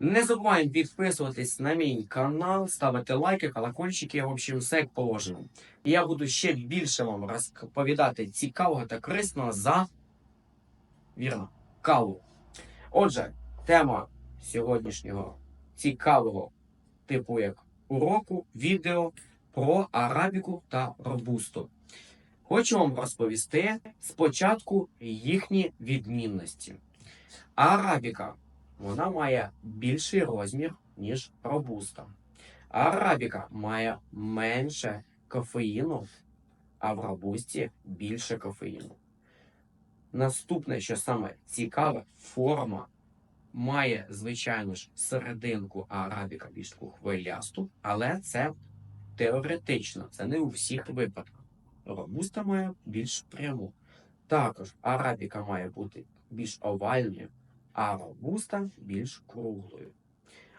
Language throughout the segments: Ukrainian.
Не забуваємо підписуватись на мій канал, ставити лайки, колокольчики, в общем, все як положено. І я буду ще більше вам розповідати цікавого та корисного за вірно, каву. Отже, тема сьогоднішнього цікавого типу як уроку, відео про арабіку та робусту. Хочу вам розповісти спочатку їхні відмінності. Арабіка вона має більший розмір, ніж робуста. Арабіка має менше кофеїну, а в робусті більше кофеїну. Наступне, що саме цікаве, форма має, звичайно ж, серединку арабіка більш таку хвилясту, але це теоретично, це не у всіх випадках. Робуста має більш пряму. Також арабіка має бути більш овальною, а робуста більш круглою.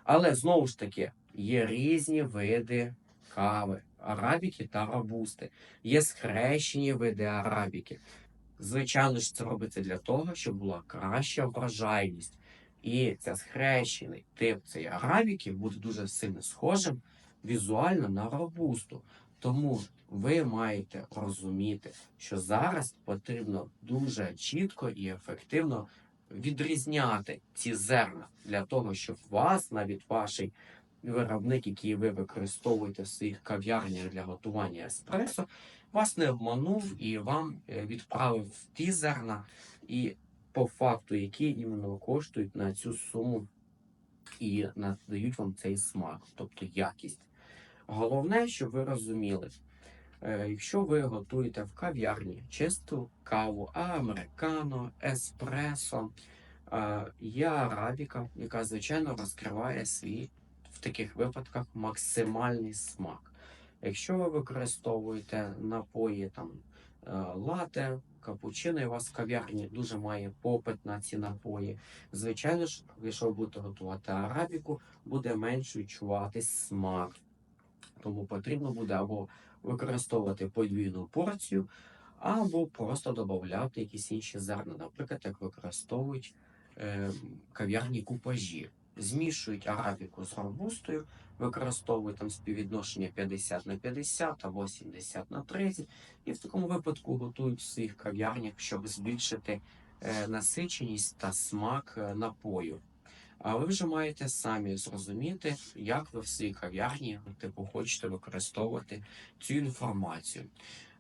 Але знову ж таки є різні види кави, арабіки та робусти. Є схрещені види арабіки. Звичайно ж, це робиться для того, щоб була краща врожайність. І ця схрещений тип цієї арабіки буде дуже сильно схожим візуально на робусту. Тому ви маєте розуміти, що зараз потрібно дуже чітко і ефективно відрізняти ці зерна для того, щоб вас, навіть ваш виробник, який ви використовуєте в своїх кав'ярнях для готування еспресо, вас не обманув і вам е, відправив ті зерна, і по факту, які іменно коштують на цю суму і надають вам цей смак, тобто якість. Головне, щоб ви розуміли, якщо ви готуєте в кав'ярні чисту каву, американо, еспресо, е, є арабіка, яка звичайно розкриває свій в таких випадках максимальний смак. Якщо ви використовуєте напої там е, лате, капучино, і у вас в кав'ярні дуже має попит на ці напої. Звичайно ж, якщо ви будете готувати арабіку, буде менш відчуватись смак. Тому потрібно буде або використовувати подвійну порцію, або просто додати якісь інші зерна, наприклад, як використовують е, кав'ярні купажі. Змішують арабіку з робустою, використовують там співвідношення 50 на 50 або 70 на 30, і в такому випадку готують в своїх кав'ярнях, щоб збільшити е, насиченість та смак е, напою. А ви вже маєте самі зрозуміти, як ви в своїй кав'ярні типу хочете використовувати цю інформацію.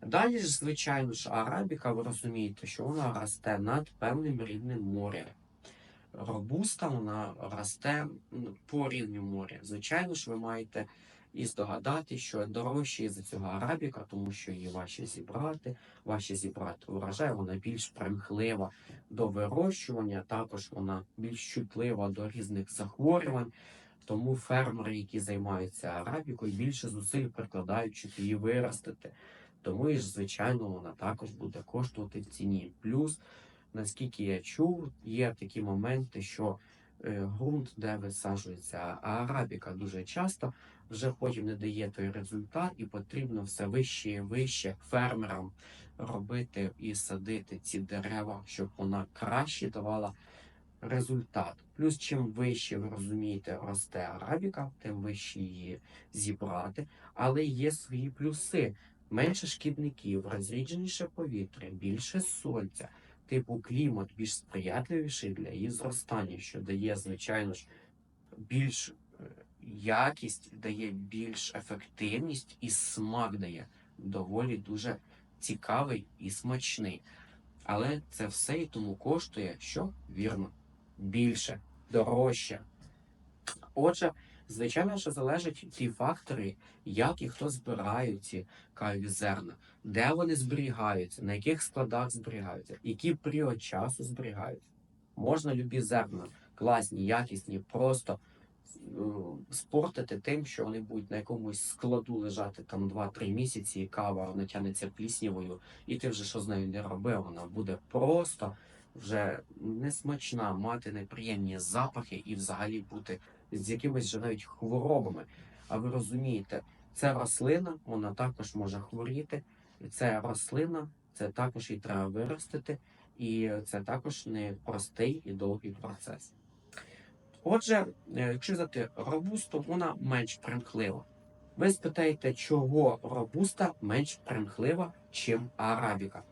Далі ж, звичайно ж, арабіка, ви розумієте, що вона росте над певним рівнем моря. Робуста вона росте по рівню моря. Звичайно ж, ви маєте і здогадати, що дорожче за цього арабіка, тому що її важче зібрати, важче зібрати урожай, вона більш примхлива до вирощування, також вона більш чутлива до різних захворювань. Тому фермери, які займаються арабікою, більше зусиль прикладають, щоб її виростити. Тому і ж, звичайно, вона також буде коштувати в ціні. Плюс, наскільки я чув, є такі моменти, що ґрунт, де висаджується арабіка, дуже часто вже потім не дає той результат, і потрібно все вище і вище фермерам робити і садити ці дерева, щоб вона краще давала результат. Плюс, чим вище ви розумієте, росте арабіка, тим вище її зібрати. Але є свої плюси. Менше шкідників, розрідженіше повітря, більше сонця, типу клімат більш сприятливіший для її зростання, що дає, звичайно ж, більш е, якість, дає більш ефективність і смак дає доволі дуже цікавий і смачний. Але це все і тому коштує, що вірно, більше, дорожче. Отже, звичайно, що залежать ті фактори, як і хто збирають ці каві зерна, де вони зберігаються, на яких складах зберігаються, який період часу зберігаються. Можна любі зерна, класні, якісні, просто е, спортити тим, що вони будуть на якомусь складу лежати там 2-3 місяці, і кава вона тягнеться пліснявою, і ти вже що з нею не робив, вона буде просто вже несмачна, мати неприємні запахи і взагалі бути з якимись же навіть хворобами. А ви розумієте, це рослина, вона також може хворіти. І Це рослина, це також і треба виростити, і це також не простий і довгий процес. Отже, е, якщо взяти робусту, вона менш примхлива. Ви спитаєте, чого робуста менш примхлива, чим арабіка?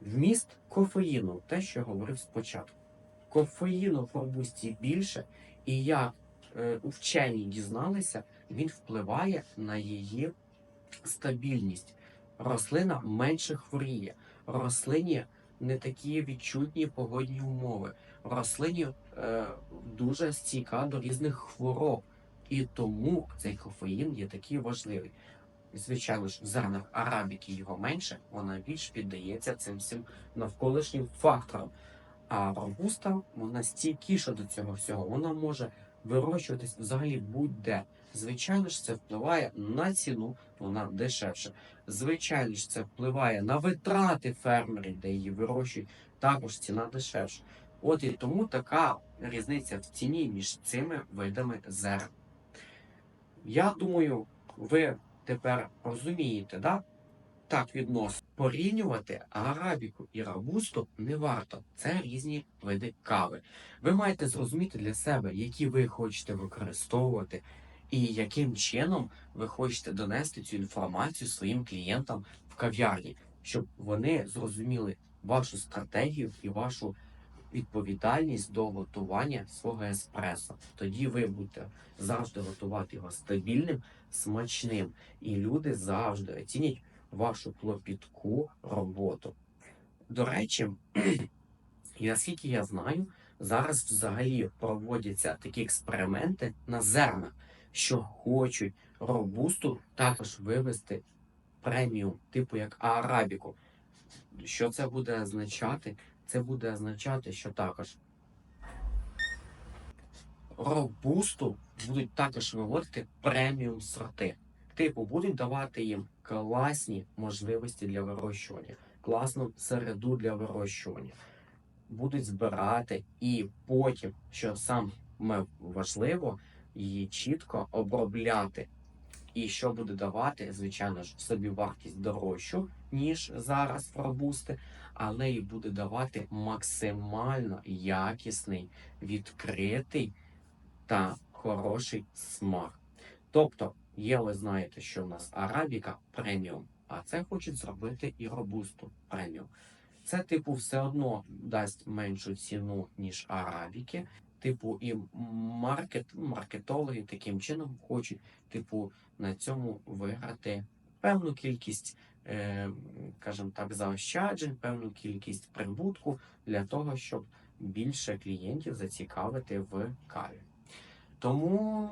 Вміст кофеїну, те, що я говорив спочатку. Кофеїну в робусті більше, і як вчені дізналися, він впливає на її стабільність. Рослина менше хворіє. Рослині не такі відчутні погодні умови. Рослині е, дуже стійка до різних хвороб. І тому цей кофеїн є такий важливий. Звичайно ж, в зернах арабіки його менше, вона більш піддається цим всім навколишнім факторам. А робуста вона стійкіша до цього всього. Вона може вирощуватись взагалі будь-де. Звичайно ж, це впливає на ціну, вона дешевше. Звичайно ж, це впливає на витрати фермерів, де її вирощують, також ціна дешевша. От і тому така різниця в ціні між цими видами зерн. Я думаю, ви тепер розумієте, да? Так відносно. Порівнювати арабіку і робусту не варто. Це різні види кави. Ви маєте зрозуміти для себе, які ви хочете використовувати, і яким чином ви хочете донести цю інформацію своїм клієнтам в кав'ярні, щоб вони зрозуміли вашу стратегію і вашу відповідальність до готування свого еспресо. Тоді ви будете завжди готувати його стабільним, смачним, і люди завжди оцінять вашу клопітку роботу. До речі, наскільки я знаю, зараз взагалі проводяться такі експерименти на зернах, що хочуть робусту також вивести преміум, типу як арабіку. Що це буде означати? Це буде означати, що також робусту будуть також виводити преміум сорти. Типу, будуть давати їм класні можливості для вирощування, класну середу для вирощування. Будуть збирати і потім, що саме важливо, її чітко обробляти. І що буде давати, звичайно ж, собі вартість дорожчу, ніж зараз в робусти, але і буде давати максимально якісний, відкритий та хороший смак. Тобто, є, ви знаєте, що в нас арабіка преміум, а це хочуть зробити і робусту преміум. Це, типу, все одно дасть меншу ціну, ніж арабіки. Типу, і маркет, маркетологи таким чином хочуть, типу, на цьому виграти певну кількість, е, скажімо так, заощаджень, певну кількість прибутку для того, щоб більше клієнтів зацікавити в каві. Тому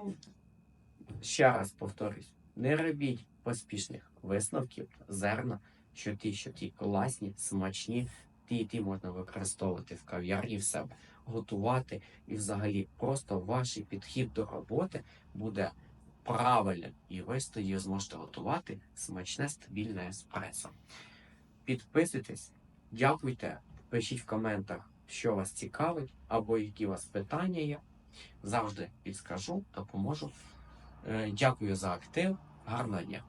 ще раз повторюсь, не робіть поспішних висновків зерна, що ті, що ті класні, смачні, ті і ті можна використовувати в кав'ярні в себе, готувати і взагалі просто ваш підхід до роботи буде правильним, і ви тоді зможете готувати смачне стабільне еспресо. Підписуйтесь, дякуйте, пишіть в коментах, що вас цікавить, або які у вас питання є. Завжди підскажу, допоможу. Е, Дякую за актив. Гарного дня!